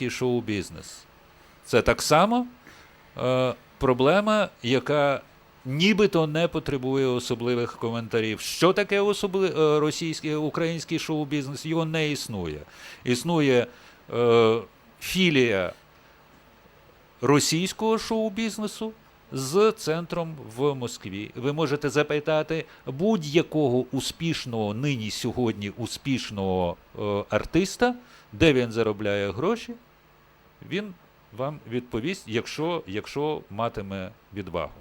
шоу-бізнес. Це так само е, проблема, яка нібито не потребує особливих коментарів. Що таке особли... е, російський український шоу-бізнес? Його не існує. Існує е, філія російського шоу-бізнесу з центром в Москві. Ви можете запитати будь-якого успішного нині сьогодні успішного е, артиста, де він заробляє гроші, він вам відповість, якщо, якщо матиме відвагу.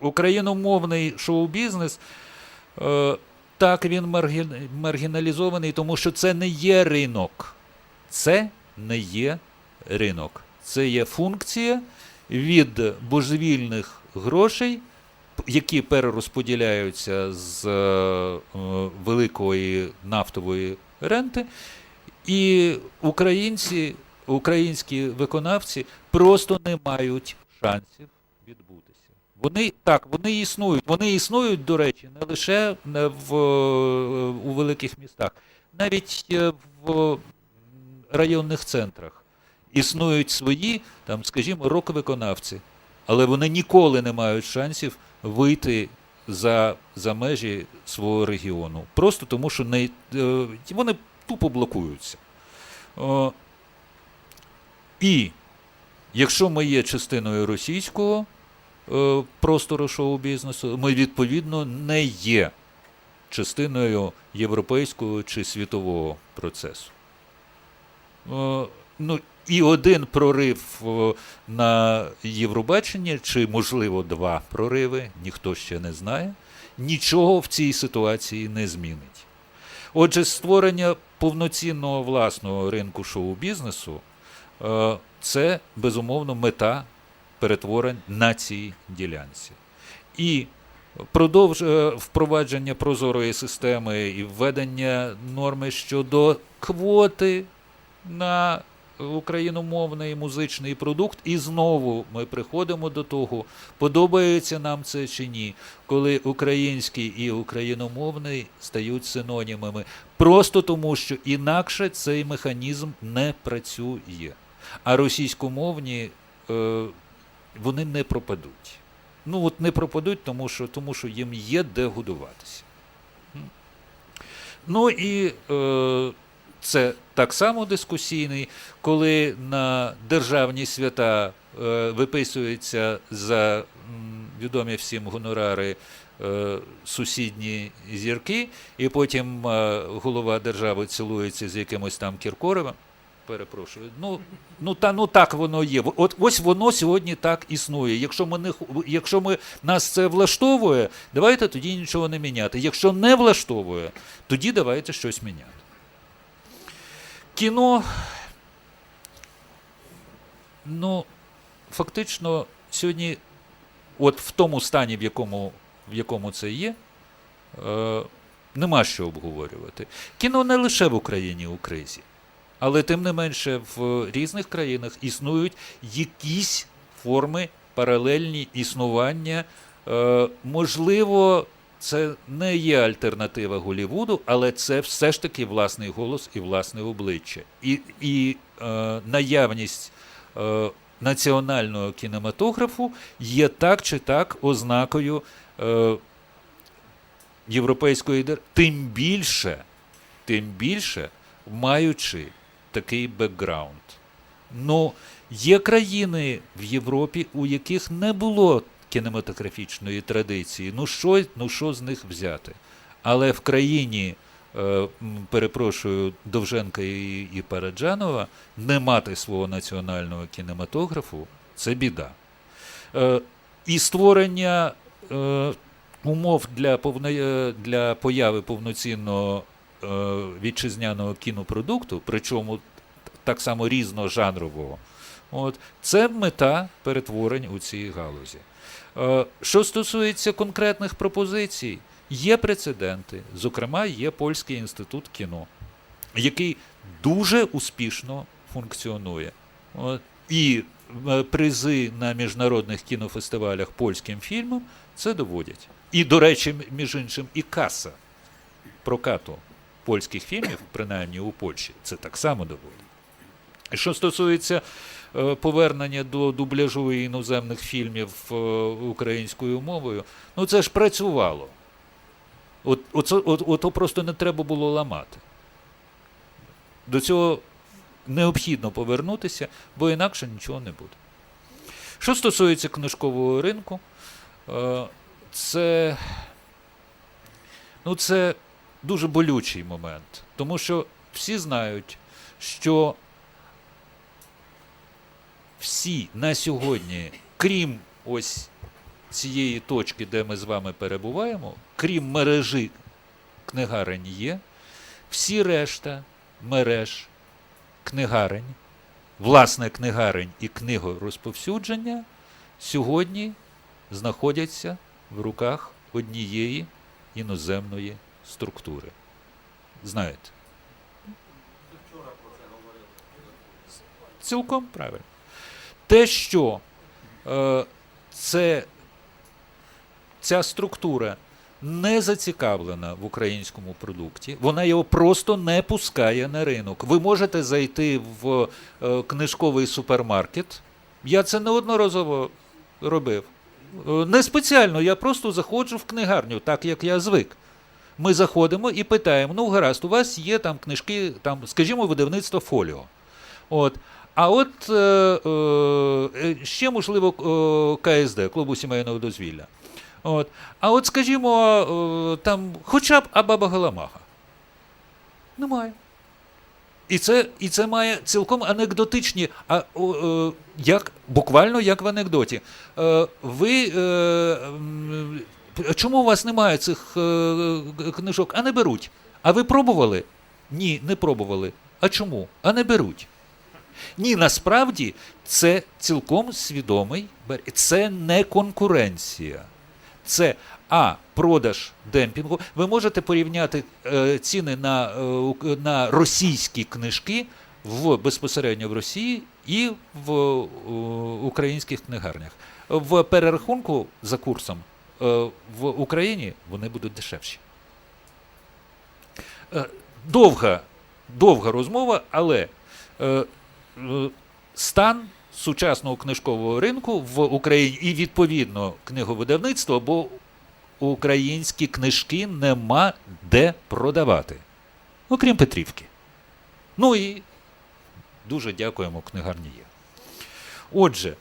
Україномовний шоу-бізнес. Е, так, він маргіналізований, тому що це не є ринок. Це не є ринок. Це є функція від божевільних грошей, які перерозподіляються з е, великої нафтової ренти, і українці, українські виконавці просто не мають шансів відбутися. Вони так, вони існують. Вони існують, до речі, не лише е, в, е, у великих містах, навіть е, в районних центрах існують свої, там, скажімо, рок-виконавці, але вони ніколи не мають шансів вийти за, за межі свого регіону. Просто тому, що не, вони тупо блокуються. І якщо ми є частиною російського е, простору шоу-бізнесу, ми відповідно не є частиною європейського чи світового процесу. Е, ну, і один прорив е, на Євробаченні, чи, можливо, два прориви, ніхто ще не знає, нічого в цій ситуації не змінить. Отже, створення повноцінного власного ринку шоу-бізнесу це безумовно мета перетворень на цій ділянці. І продовж е, впровадження прозорої системи і введення норми щодо квоти на україномовний музичний продукт, і знову ми приходимо до того, подобається нам це чи ні, коли український і україномовний стають синонімами, просто тому, що інакше цей механізм не працює. А російськомовні е, вони не пропадуть. Ну от не пропадуть, тому що, тому що їм є де годуватися. Ну і е, це так само дискусійний, коли на державні свята е, виписуються за відомі всім гонорари е, сусідні зірки, і потім е, голова держави цілується з якимось там Кіркоровим. Перепрошую. Ну, ну, та, ну так воно є. От ось воно сьогодні так існує. Якщо ми не якщо ми нас це влаштовує, давайте тоді нічого не міняти. Якщо не влаштовує, тоді давайте щось міняти. Кіно, ну, фактично, сьогодні, от в тому стані, в якому, в якому це є, е, нема що обговорювати. Кіно не лише в Україні у кризі, але тим не менше в різних країнах існують якісь форми паралельні існування. Е, можливо, це не є альтернатива Голівуду, але це все ж таки власний голос і власне обличчя. І, і е, наявність е, національного кінематографу є так чи так ознакою е, європейської. Тим більше, тим більше, маючи такий бекграунд. Ну, є країни в Європі, у яких не було кінематографічної традиції. Ну що, ну що з них взяти? Але в країні, е, перепрошую, Довженка і, і Параджанова не мати свого національного кінематографу це біда. Е, і створення е, умов для, повно, для появи повноцінного вітчизняного кінопродукту, причому так само різножанрового, от, це мета перетворень у цій галузі. Е, Що стосується конкретних пропозицій, є прецеденти. Зокрема, є Польський інститут кіно, який дуже успішно функціонує. І е, призи на міжнародних кінофестивалях польським фільмам це доводять. І, до речі, між іншим, і каса прокату польських фільмів, принаймні у Польщі, це так само доводить. Що стосується е, повернення до дубляжу і іноземних фільмів е, українською мовою, ну це ж працювало. От, оце, от, ото просто не треба було ламати. До цього необхідно повернутися, бо інакше нічого не буде. Що стосується книжкового ринку, е, це, ну, це дуже болючий момент, тому що всі знають, що всі на сьогодні, крім ось цієї точки, де ми з вами перебуваємо, крім мережі книгарень є, всі решта мереж книгарень, власне книгарень і книгорозповсюдження сьогодні знаходяться в руках однієї іноземної структури. Знаєте? Вчора про це говорили. Цілком правильно. Те, що е, це, ця структура не зацікавлена в українському продукті, вона його просто не пускає на ринок. Ви можете зайти в е, книжковий супермаркет. Я це неодноразово робив. Е, Не спеціально, я просто заходжу в книгарню, так як я звик. Ми заходимо і питаємо: ну, гаразд, у вас є там книжки, там, скажімо, видавництво фоліо. От. А от е, е, ще, можливо, е, КСД, клубу сімейного дозвілля. От. А от, скажімо, е, там хоча б Абаба Галамага. Немає. І це, і це має цілком анекдотичні, а е, як, буквально як в анекдоті. Е, ви. Е, чому у вас немає цих е, книжок? А не беруть. А ви пробували? Ні, не пробували. А чому? А не беруть. Ні, насправді це цілком свідомий Це не конкуренція. Це а продаж демпінгу. Ви можете порівняти е, ціни на, е, на російські книжки в безпосередньо в Росії і в е, українських книгарнях. В перерахунку за курсом е, в Україні вони будуть дешевші. Е, довга, довга розмова, але е, е, стан сучасного книжкового ринку в Україні і відповідно книговидавництво, бо українські книжки нема де продавати, окрім Петрівки. Ну і дуже дякуємо, книгарні. Отже,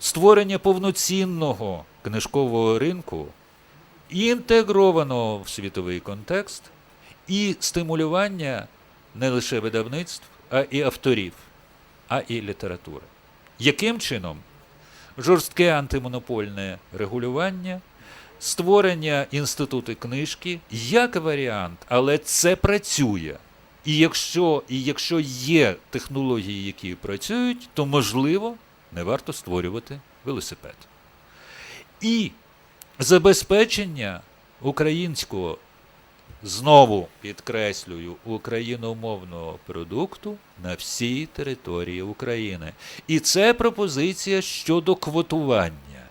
створення повноцінного книжкового ринку, інтегрованого в світовий контекст, і стимулювання не лише видавництв, а і авторів, а і літератури. Яким чином? Жорстке антимонопольне регулювання, створення інституту книжки як варіант, але це працює. І якщо, і якщо є технології, які працюють, то можливо не варто створювати велосипед. І забезпечення українського, знову підкреслюю, україномовного продукту на всій території України. І це пропозиція щодо квотування.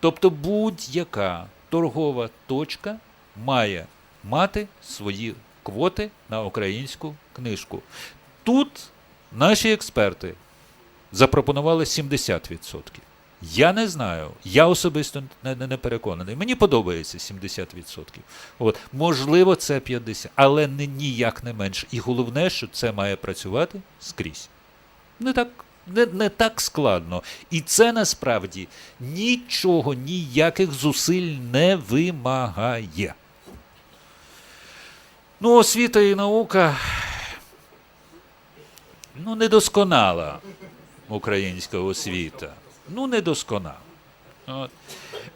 Тобто будь-яка торгова точка має мати свої квоти на українську книжку. Тут наші експерти запропонували 70%. Я не знаю, я особисто не, не, не переконаний. Мені подобається 70%. От, можливо, це 50%, але не, ніяк не менше. І головне, що це має працювати скрізь. Не так, не, не так складно. І це насправді нічого, ніяких зусиль не вимагає. Ну, освіта і наука ну, недосконала українська освіта. Ну, недосконала. От.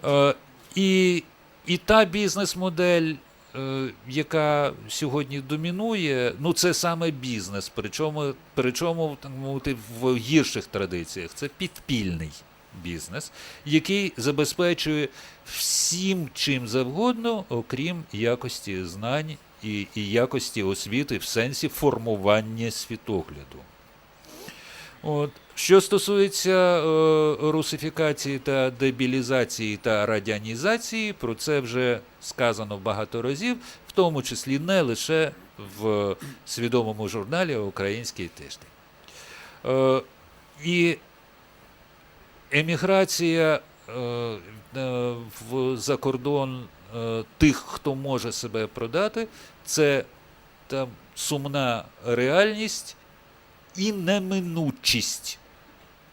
Е, і, і та бізнес-модель, е, яка сьогодні домінує, ну це саме бізнес, причому, причому так мовити, в гірших традиціях. Це підпільний бізнес, який забезпечує всім чим завгодно, окрім якості знань і, і якості освіти в сенсі формування світогляду. От. Що стосується е, русифікації та дебілізації та радянізації, про це вже сказано багато разів, в тому числі не лише в свідомому журналі «Український тиждень». Е, і еміграція е, е, в, за кордон е, тих, хто може себе продати, це там сумна реальність і неминучість.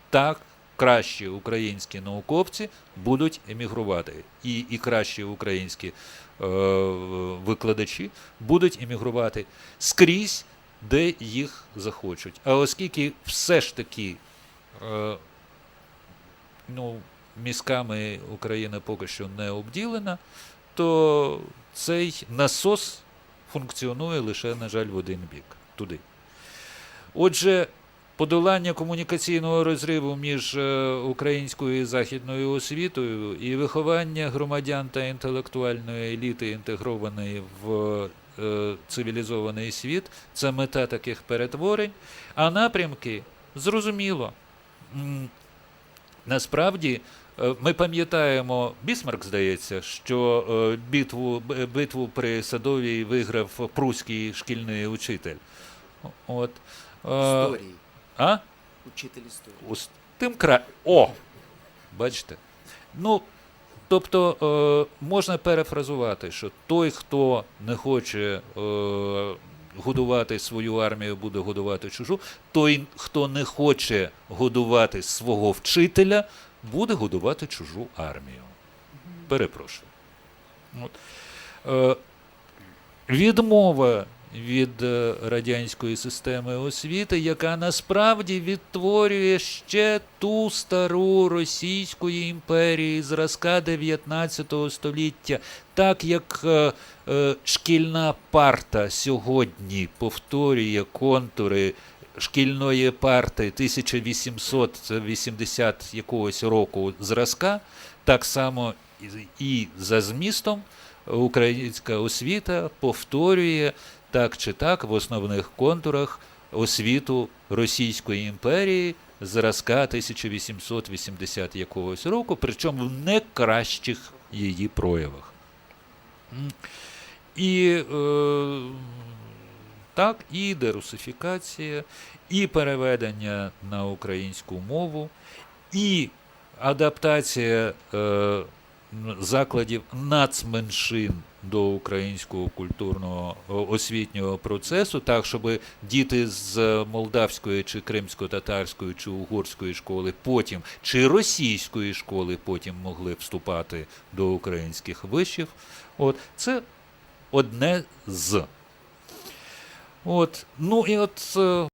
Так, кращі українські науковці будуть емігрувати. І, і кращі українські е, викладачі будуть емігрувати скрізь, де їх захочуть. А оскільки все ж таки е, ну, мізками Україна поки що не обділена, то цей насос функціонує лише, на жаль, в один бік туди. Отже, подолання комунікаційного розриву між е, українською і західною освітою і виховання громадян та інтелектуальної еліти, інтегрованої в е, цивілізований світ, це мета таких перетворень. А напрямки зрозуміло. Насправді, е, ми пам'ятаємо, Бісмарк, здається, що битву, битву при Садовій виграв прусський шкільний учитель. От. Е, Історії. А? Учитель історії. Ус- Тим кра... О! Бачите? Ну, тобто е, можна перефразувати, що той, хто не хоче е, годувати свою армію, буде годувати чужу. Той, хто не хоче годувати свого вчителя, буде годувати чужу армію. Перепрошую. От. Е, відмова від е, радянської системи освіти, яка насправді відтворює ще ту стару Російської імперії зразка 19 століття, так як е, е, шкільна парта сьогодні повторює контури шкільної парти 1880 якогось року зразка, так само і- і за змістом українська освіта повторює так чи так в основних контурах освіту Російської імперії зразка 1880 якогось року, причому в найкращих її проявах. І е, так, і дерусифікація, і переведення на українську мову, і адаптація е, закладів нацменшин до українського культурного освітнього процесу, так, щоб діти з молдавської чи кримсько-татарської чи угорської школи потім, чи російської школи потім могли вступати до українських вишів. От, це одне з. От, ну і от е,